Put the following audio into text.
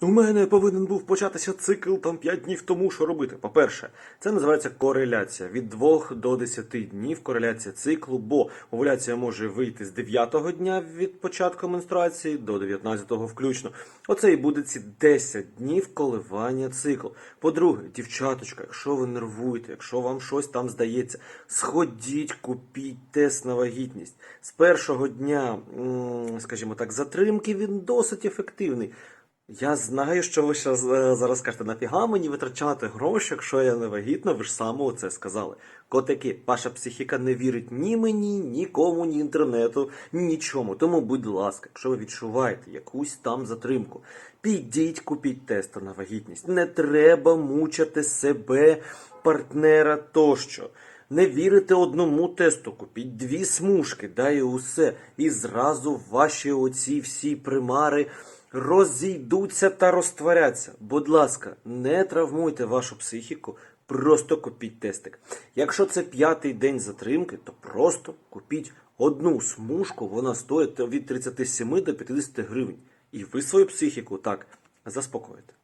У мене повинен був початися цикл там 5 днів тому. Що робити? По-перше, це називається кореляція. Від 2 до 10 днів кореляція циклу, бо овуляція може вийти з 9-го дня від початку менструації до 19-го включно. Оце і буде ці 10 днів коливання циклу. По-друге, дівчаточка, якщо ви нервуєте, якщо вам щось там здається, сходіть, купіть тест на вагітність. З першого дня, скажімо так, затримки він досить ефективний. Я знаю, що ви ще зараз скажете, нафіга мені витрачати гроші, якщо я не вагітна, ви ж саме це сказали. Котики, ваша психіка не вірить ні мені, нікому, ні інтернету, нічому. Тому, будь ласка, якщо ви відчуваєте якусь там затримку, підіть, купіть тести на вагітність. Не треба мучити себе, партнера тощо. Не вірите одному тесту, купіть дві смужки, да і усе. І зразу ваші оці всі примари розійдуться та розтворяться. Будь ласка, не травмуйте вашу психіку, просто купіть тестик. Якщо це п'ятий день затримки, то просто купіть одну смужку, вона стоїть від 37 до 50 гривень. І ви свою психіку так заспокоїте.